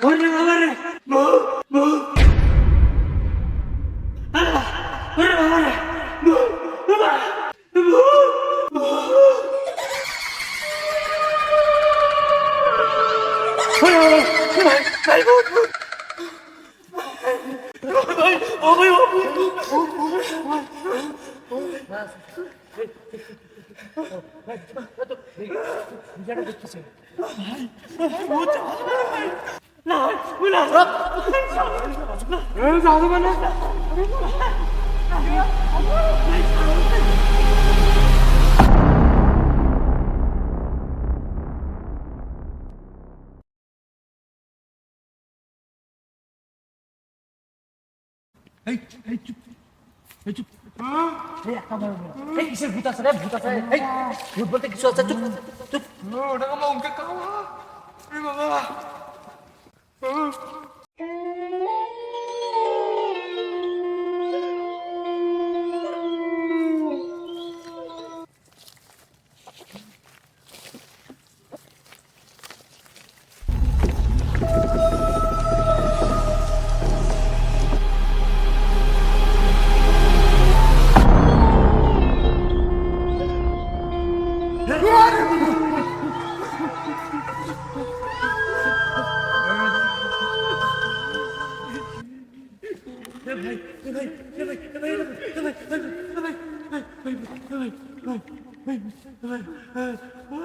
ওরে বাবা রে বউ বউ আল্লাহ ওরে বাবা রে বউ বাবা বাবা ভাই এই এই চুপ এই চুপ ভূত আছে রে ভূত আছে ভূত বলতে কিছু আছে চুপ চুপ ওটা আমার মুখে কাওয়া এই বাবা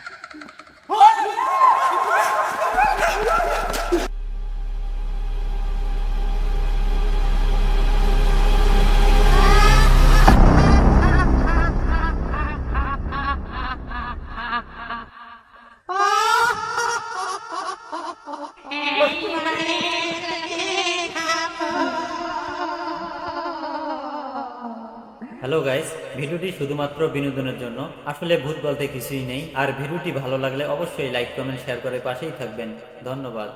হ্যালো গাইস, ভিডিওটি শুধুমাত্র বিনোদনের জন্য। আসলে ভূত বলতে কিছুই নেই। আর ভিডিওটি ভালো লাগলে অবশ্যই লাইক, কমেন্ট, শেয়ার করে পাশেই থাকবেন। ধন্যবাদ।